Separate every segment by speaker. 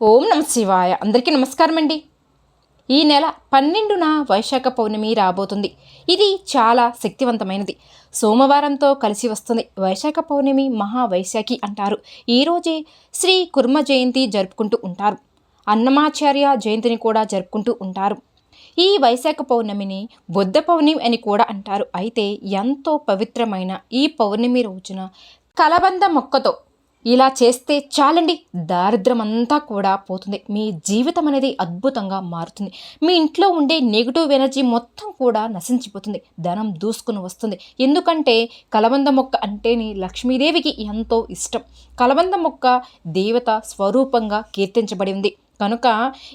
Speaker 1: ఓం నమ శివాయ. అందరికీ నమస్కారం అండి ఈ నెల పన్నెండున వైశాఖ పౌర్ణమి రాబోతుంది. ఇది చాలా శక్తివంతమైనది. సోమవారంతో కలిసి వస్తుంది వైశాఖ పౌర్ణమి మహా వైశాఖి అంటారు ఈరోజే శ్రీ కుర్మ జయంతి జరుపుకుంటూ ఉంటారు. అన్నమాచార్య జయంతిని కూడా జరుపుకుంటూ ఉంటారు. ఈ వైశాఖ పౌర్ణమిని బుద్ధ పౌర్ణమి అని కూడా అంటారు. అయితే ఎంతో పవిత్రమైన ఈ పౌర్ణమి రోజున కలబంద మొక్కతో ఇలా చేస్తే చాలండి. దారిద్ర్యం అంతా కూడా పోతుంది. మీ జీవితం అనేది అద్భుతంగా మారుతుంది. మీ ఇంట్లో ఉండే నెగిటివ్ ఎనర్జీ మొత్తం కూడా నశించిపోతుంది. ధనం దూసుకుని వస్తుంది. ఎందుకంటే కలబంద మొక్క అంటేనే లక్ష్మీదేవికి ఎంతో ఇష్టం. కలబంద మొక్క దేవత స్వరూపంగా కీర్తించబడి ఉంది. కనుక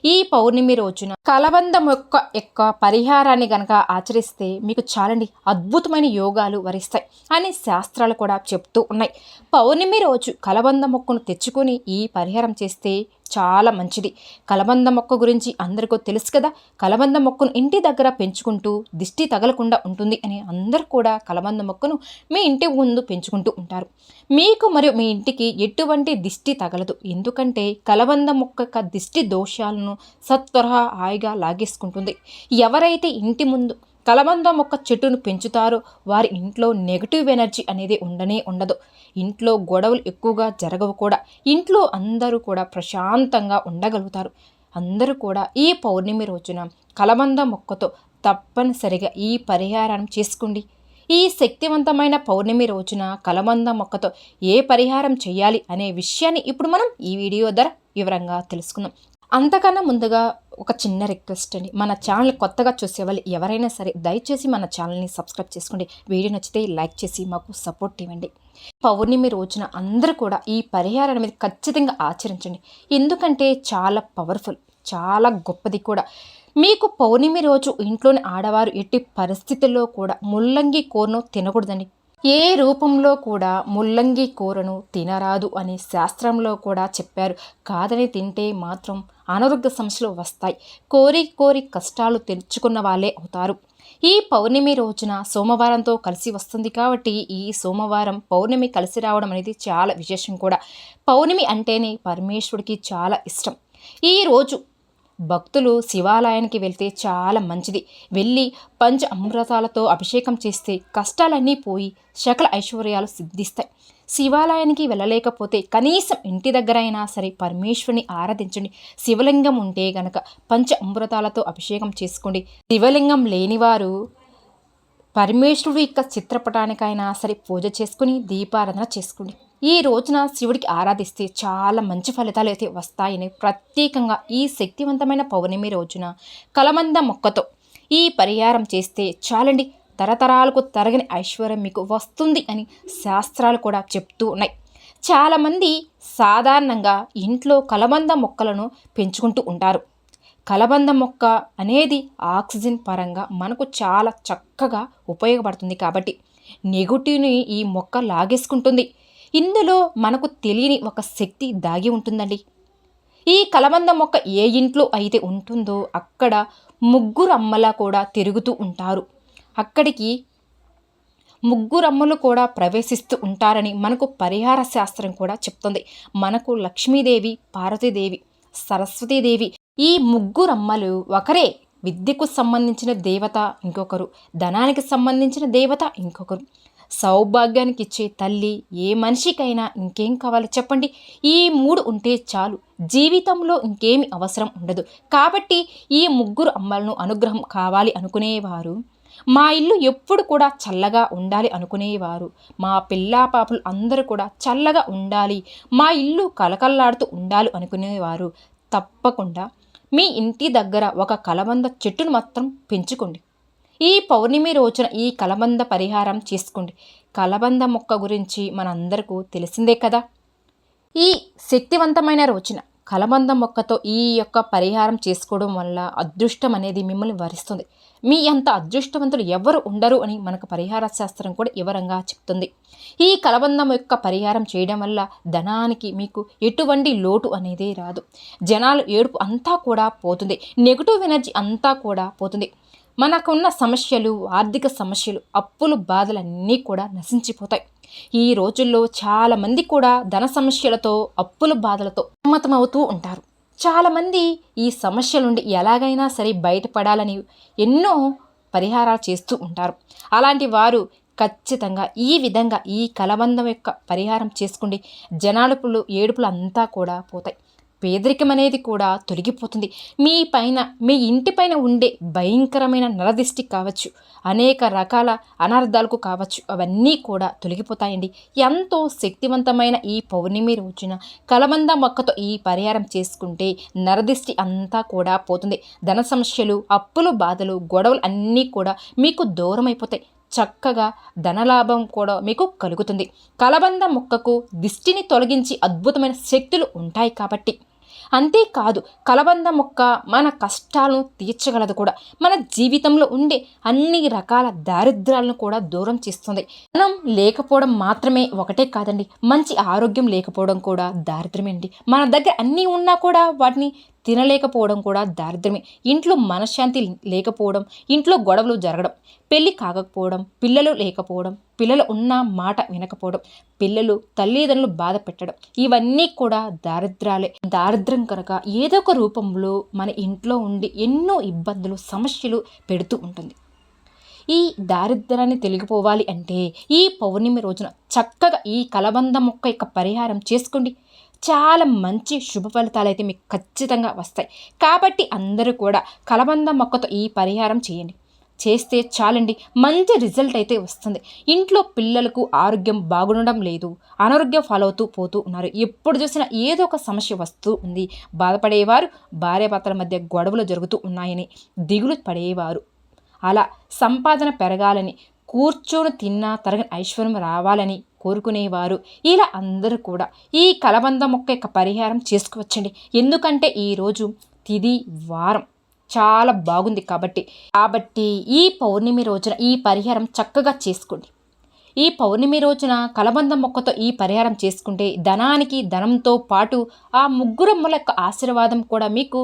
Speaker 1: ఈ పౌర్ణమి రోజున కలబందం యొక్క యొక్క పరిహారాన్ని గనక ఆచరిస్తే మీకు చాలండి అద్భుతమైన యోగాలు వరిస్తాయి అని శాస్త్రాలు కూడా చెప్తూ ఉన్నాయి. పౌర్ణమి రోజు కలబంద మొక్కను తెచ్చుకొని ఈ పరిహారం చేస్తే చాలా మంచిది. కలబంద మొక్క గురించి అందరికీ తెలుసు కదా. కలబంద మొక్కను ఇంటి దగ్గర పెంచుకుంటూ దిష్టి తగలకుండా ఉంటుంది అని అందరు కూడా కలబంద మొక్కను మీ ఇంటి ముందు పెంచుకుంటూ ఉంటారు. మీకు మరియు మీ ఇంటికి ఎటువంటి దిష్టి తగలదు. ఎందుకంటే కలబంద మొక్క యొక్క దిష్టి దోషాలను సత్వర హాయిగా లాగేసుకుంటుంది. ఎవరైతే ఇంటి ముందు కలబంద మొక్క చెట్టును పెంచుతారో. వారి ఇంట్లో నెగటివ్ ఎనర్జీ అనేది ఉండనే ఉండదు. ఇంట్లో గొడవలు ఎక్కువగా జరగవు కూడా. ఇంట్లో అందరూ కూడా ప్రశాంతంగా ఉండగలుగుతారు. అందరూ కూడా ఈ పౌర్ణమి రోజున కలబంద మొక్కతో తప్పనిసరిగా ఈ పరిహారం చేసుకోండి. ఈ శక్తివంతమైన పౌర్ణమి రోజున కలబంద మొక్కతో ఏ పరిహారం చేయాలి అనే విషయాన్ని ఇప్పుడు మనం ఈ వీడియో ద్వారా వివరంగా తెలుసుకుందాం. అంతకన్నా ముందుగా ఒక చిన్న రిక్వెస్ట్ అండి. మన ఛానల్ కొత్తగా చూసే వాళ్ళు ఎవరైనా సరే దయచేసి మన ఛానల్ని సబ్స్క్రైబ్ చేసుకోండి. వీడియో నచ్చితే లైక్ చేసి మాకు సపోర్ట్ ఇవ్వండి. పౌర్ణమి రోజున అందరూ కూడా ఈ పరిహారం అనేది ఖచ్చితంగా ఆచరించండి. ఎందుకంటే చాలా పవర్ఫుల్ చాలా గొప్పది కూడా. మీకు పౌర్ణమి రోజు ఇంట్లోని ఆడవారు ఎట్టి పరిస్థితుల్లో కూడా ముల్లంగి కూరను తినకూడదండి. ఏ రూపంలో కూడా ముల్లంగి కూరను తినరాదు అని శాస్త్రంలో కూడా చెప్పారు. కాదని తింటే మాత్రం అనారోగ్య సమస్యలు వస్తాయి. కోరి కోరి కష్టాలు తెచ్చుకున్న వాళ్ళే అవుతారు. ఈ పౌర్ణమి రోజున సోమవారంతో కలిసి వస్తుంది కాబట్టి ఈ సోమవారం పౌర్ణమి కలిసి రావడం అనేది చాలా విశేషం కూడా. పౌర్ణమి అంటేనే పరమేశ్వరుడికి చాలా ఇష్టం. ఈ రోజు భక్తులు శివాలయానికి వెళ్తే చాలా మంచిది. వెళ్ళి పంచ అమృతాలతో అభిషేకం చేస్తే కష్టాలన్నీ పోయి సకల ఐశ్వర్యాలు సిద్ధిస్తాయి. శివాలయానికి వెళ్ళలేకపోతే కనీసం ఇంటి దగ్గర అయినా సరే పరమేశ్వరుని ఆరాధించండి. శివలింగం ఉంటే గనక పంచ అమృతాలతో అభిషేకం చేసుకోండి. శివలింగం లేనివారు పరమేశ్వరుడు యొక్క చిత్రపటానికైనా సరే పూజ చేసుకుని దీపారాధన చేసుకోండి. ఈ రోజున శివుడికి ఆరాధిస్తే చాలా మంచి ఫలితాలు అయితే వస్తాయని ప్రత్యేకంగా ఈ శక్తివంతమైన పౌర్ణమి రోజున కలమంద మొక్కతో ఈ పరిహారం చేస్తే చాలండి. తరతరాలకు తరగని ఐశ్వర్యం మీకు వస్తుంది అని శాస్త్రాలు కూడా చెప్తూ ఉన్నాయి. చాలామంది సాధారణంగా ఇంట్లో కలబంద మొక్కలను పెంచుకుంటూ ఉంటారు. కలబంద మొక్క అనేది ఆక్సిజన్ పరంగా మనకు చాలా చక్కగా ఉపయోగపడుతుంది కాబట్టి నెగిటివ్ని ఈ మొక్క లాగేసుకుంటుంది. ఇందులో మనకు తెలియని ఒక శక్తి దాగి ఉంటుందండి. ఈ కలబంద మొక్క ఏ ఇంట్లో అయితే ఉంటుందో అక్కడ ముగ్గురు అమ్మలా కూడా తిరుగుతూ ఉంటారు. అక్కడికి ముగ్గురమ్మలు కూడా ప్రవేశిస్తూ ఉంటారని మనకు పరిహార శాస్త్రం కూడా చెప్తుంది. మనకు లక్ష్మీదేవి పార్వతీదేవి సరస్వతీదేవి ఈ ముగ్గురమ్మలు ఒకరే. విద్యకు సంబంధించిన దేవత ఇంకొకరు ధనానికి సంబంధించిన దేవత ఇంకొకరు. సౌభాగ్యానికి ఇచ్చే తల్లి ఏ మనిషికైనా ఇంకేం కావాలి చెప్పండి? ఈ మూడు ఉంటే చాలు. జీవితంలో ఇంకేమి అవసరం ఉండదు. కాబట్టి ఈ ముగ్గురు అమ్మలను అనుగ్రహం కావాలి అనుకునేవారు. మా ఇల్లు ఎప్పుడు కూడా చల్లగా ఉండాలి అనుకునేవారు. మా పిల్లా పాపలు అందరూ కూడా చల్లగా ఉండాలి. మా ఇల్లు కలకల్లాడుతూ ఉండాలి అనుకునేవారు. తప్పకుండా మీ ఇంటి దగ్గర ఒక కలబంద చెట్టును మాత్రం పెంచుకోండి. ఈ పౌర్ణమి రోజున ఈ కలబంద పరిహారం చేసుకోండి. కలబంద మొక్క గురించి మనందరికీ తెలిసిందే కదా? ఈ శక్తివంతమైన రోజున కలబంద మొక్కతో ఈ యొక్క పరిహారం చేసుకోవడం వల్ల అదృష్టం అనేది మిమ్మల్ని వరిస్తుంది. మీ అంత అదృష్టవంతులు ఎవరు ఉండరు అని మనకు పరిహార శాస్త్రం కూడా వివరంగా చెప్తుంది. ఈ కలబందం యొక్క పరిహారం చేయడం వల్ల ధనానికి మీకు ఎటువంటి లోటు అనేది రాదు. జనాలు ఏడుపు అంతా కూడా పోతుంది. నెగిటివ్ ఎనర్జీ అంతా కూడా పోతుంది. మనకున్న సమస్యలు ఆర్థిక సమస్యలు అప్పులు బాధలన్నీ కూడా నశించిపోతాయి. ఈ రోజుల్లో చాలామంది కూడా ధన సమస్యలతో అప్పుల బాధలతో సమ్మతమవుతూ ఉంటారు. చాలామంది ఈ సమస్య నుండి ఎలాగైనా సరే బయటపడాలని ఎన్నో పరిహారాలు చేస్తూ ఉంటారు. అలాంటి వారు ఖచ్చితంగా ఈ విధంగా ఈ కలబంధం యొక్క పరిహారం చేసుకుండి జనాడుపులు ఏడుపులు అంతా కూడా పోతాయి. పేదరికం అనేది కూడా తొలగిపోతుంది. మీ పైన మీ ఇంటి పైన ఉండే భయంకరమైన నరదిష్టి కావచ్చు అనేక రకాల అనర్థాలకు కావచ్చు అవన్నీ కూడా తొలగిపోతాయండి. ఎంతో శక్తివంతమైన ఈ పౌర్ణమి రోజున కలబంద మొక్కతో ఈ పరిహారం చేసుకుంటే నరదిష్టి అంతా కూడా పోతుంది. ధన సమస్యలు అప్పులు బాధలు గొడవలు అన్నీ కూడా మీకు దూరం అయిపోతాయి చక్కగా ధనలాభం కూడా మీకు కలుగుతుంది. కలబంద మొక్కకు దిష్టిని తొలగించి అద్భుతమైన శక్తులు ఉంటాయి కాబట్టి అంతేకాదు కలబంద మొక్క మన కష్టాలను తీర్చగలదు కూడా. మన జీవితంలో ఉండే అన్ని రకాల దారిద్రాలను కూడా దూరం చేస్తుంది. మనం లేకపోవడం మాత్రమే ఒకటే కాదండి. మంచి ఆరోగ్యం లేకపోవడం కూడా దారిద్రమే అండి మన దగ్గర అన్నీ ఉన్నా కూడా వాటిని తినలేకపోవడం కూడా దారిద్రమే. ఇంట్లో మనశ్శాంతి లేకపోవడం ఇంట్లో గొడవలు జరగడం పెళ్ళి కాకపోవడం పిల్లలు లేకపోవడం పిల్లలు ఉన్న మాట వినకపోవడం పిల్లలు తల్లిదండ్రులు బాధ పెట్టడం ఇవన్నీ కూడా దారిద్రాలే. దారిద్ర్యం కనుక ఏదో ఒక రూపంలో మన ఇంట్లో ఉండి ఎన్నో ఇబ్బందులు సమస్యలు పెడుతూ ఉంటుంది. ఈ దారిద్ర్యాన్ని తొలగిపోవాలి అంటే ఈ పౌర్ణమి రోజున చక్కగా ఈ కలబంద మొక్క యొక్క పరిహారం చేసుకోండి. చాలా మంచి శుభ ఫలితాలు అయితే మీకు ఖచ్చితంగా వస్తాయి. కాబట్టి అందరూ కూడా కలబంద మొక్కతో ఈ పరిహారం చేయండి. చేస్తే చాలండి మంచి రిజల్ట్ అయితే వస్తుంది. ఇంట్లో పిల్లలకు ఆరోగ్యం బాగుండడం లేదు అనారోగ్యం ఫాలో అవుతూ పోతూ ఉన్నారు. ఎప్పుడు చూసినా ఏదో ఒక సమస్య వస్తూ ఉంది. బాధపడేవారు భార్యాభర్తల మధ్య గొడవలు జరుగుతూ ఉన్నాయని దిగులు పడేవారు. అలా సంపాదన పెరగాలని కూర్చొని తిన్నా తరగని ఐశ్వర్యం రావాలని కోరుకునేవారు. ఇలా అందరూ కూడా ఈ కలబంద మొక్క యొక్క పరిహారం చేసుకోవచ్చండి. ఎందుకంటే ఈరోజు తిది వారం. చాలా బాగుంది కాబట్టి. కాబట్టి ఈ పౌర్ణమి రోజున ఈ పరిహారం చక్కగా చేసుకోండి. ఈ పౌర్ణమి రోజున కలబంద మొక్కతో ఈ పరిహారం చేసుకుంటే ధనానికి ధనంతో పాటు ఆ ముగ్గురమ్మల యొక్క ఆశీర్వాదం కూడా మీకు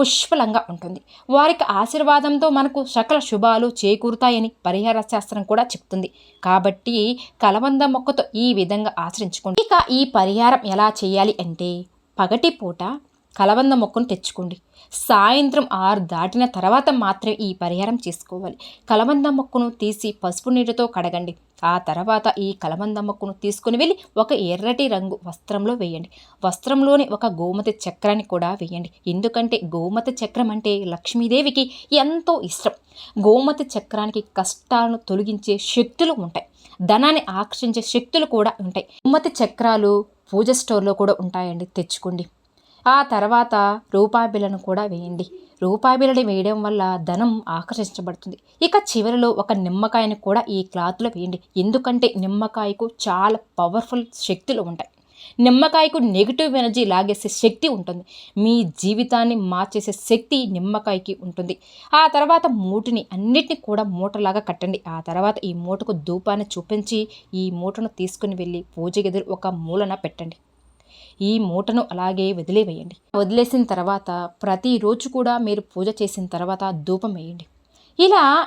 Speaker 1: పుష్పలంగా ఉంటుంది. వారికి ఆశీర్వాదంతో మనకు సకల శుభాలు చేకూరుతాయని పరిహార శాస్త్రం కూడా చెప్తుంది. కాబట్టి కలబంద మొక్కతో ఈ విధంగా ఆచరించుకోండి. ఇక ఈ పరిహారం ఎలా చేయాలి అంటే పగటి పూట కలబంద మొక్కను తెచ్చుకోండి. సాయంత్రం ఆరు దాటిన తర్వాత మాత్రమే ఈ పరిహారం చేసుకోవాలి. కలబంద మొక్కను తీసి పసుపు నీటితో కడగండి. ఆ తర్వాత ఈ కలబంద మొక్కను తీసుకుని వెళ్ళి ఒక ఎర్రటి రంగు వస్త్రంలో వేయండి. వస్త్రంలోని ఒక గోమతి చక్రాన్ని కూడా వేయండి. ఎందుకంటే గోమతి చక్రం అంటే లక్ష్మీదేవికి ఎంతో ఇష్టం. గోమతి చక్రానికి కష్టాలను తొలగించే శక్తులు ఉంటాయి. ధనాన్ని ఆకర్షించే శక్తులు కూడా ఉంటాయి. గోమతి చక్రాలు పూజ స్టోర్లో కూడా ఉంటాయండి. తెచ్చుకోండి. ఆ తర్వాత రూపాబిలను కూడా వేయండి. రూపాయి బిళ్ళని వేయడం వల్ల ధనం ఆకర్షించబడుతుంది. ఇక చివరిలో ఒక నిమ్మకాయను కూడా ఈ క్లాత్లో వేయండి. ఎందుకంటే నిమ్మకాయకు చాలా పవర్ఫుల్ శక్తులు ఉంటాయి. నిమ్మకాయకు నెగిటివ్ ఎనర్జీ లాగేసే శక్తి ఉంటుంది. మీ జీవితాన్ని మార్చేసే శక్తి నిమ్మకాయకి ఉంటుంది. ఆ తర్వాత మూటిని అన్నిటిని కూడా మూటలాగా కట్టండి. ఆ తర్వాత ఈ మూటకు ధూపాన్ని చూపించి ఈ మూటను తీసుకుని వెళ్ళి పూజ గదిలో ఒక మూలన పెట్టండి. ఈ మూటను అలాగే వదిలేవేయండి. వదిలేసిన తర్వాత ప్రతిరోజు కూడా మీరు పూజ చేసిన తర్వాత ధూపం వేయండి. ఇలా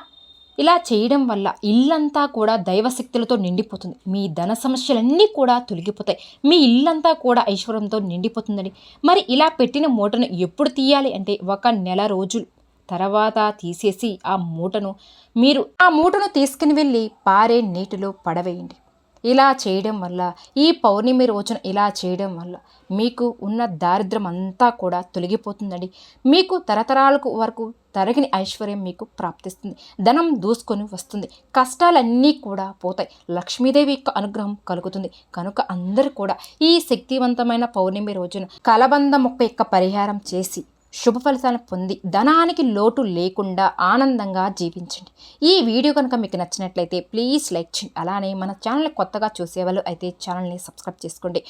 Speaker 1: ఇలా చేయడం వల్ల ఇల్లంతా కూడా దైవశక్తులతో నిండిపోతుంది. మీ ధన సమస్యలన్నీ కూడా తొలగిపోతాయి. మీ ఇల్లంతా కూడా ఐశ్వర్యంతో నిండిపోతుందండి. మరి ఇలా పెట్టిన మూటను ఎప్పుడు తీయాలి అంటే ఒక నెల రోజులు తర్వాత తీసేసి ఆ మూటను మీరు ఆ మూటను తీసుకుని వెళ్ళి పారే నీటిలో పడవేయండి. ఇలా చేయడం వల్ల ఈ పౌర్ణమి రోజున ఇలా చేయడం వల్ల మీకు ఉన్న దారిద్రం అంతా కూడా తొలగిపోతుందండి. మీకు తరతరాలకు వరకు తరగని ఐశ్వర్యం మీకు ప్రాప్తిస్తుంది. ధనం దూసుకొని వస్తుంది. కష్టాలన్నీ కూడా పోతాయి. లక్ష్మీదేవి యొక్క అనుగ్రహం కలుగుతుంది. కనుక అందరూ కూడా ఈ శక్తివంతమైన పౌర్ణమి రోజున కలబంద మొక్క యొక్క పరిహారం చేసి శుభ ఫలితాలను పొంది ధనానికి లోటు లేకుండా ఆనందంగా జీవించండి. ఈ వీడియో కనుక మీకు నచ్చినట్లయితే ప్లీజ్ లైక్ చేయండి. అలానే మన ఛానల్ కొత్తగా చూసేవాళ్ళు అయితే ఛానల్ని సబ్స్క్రైబ్ చేసుకోండి.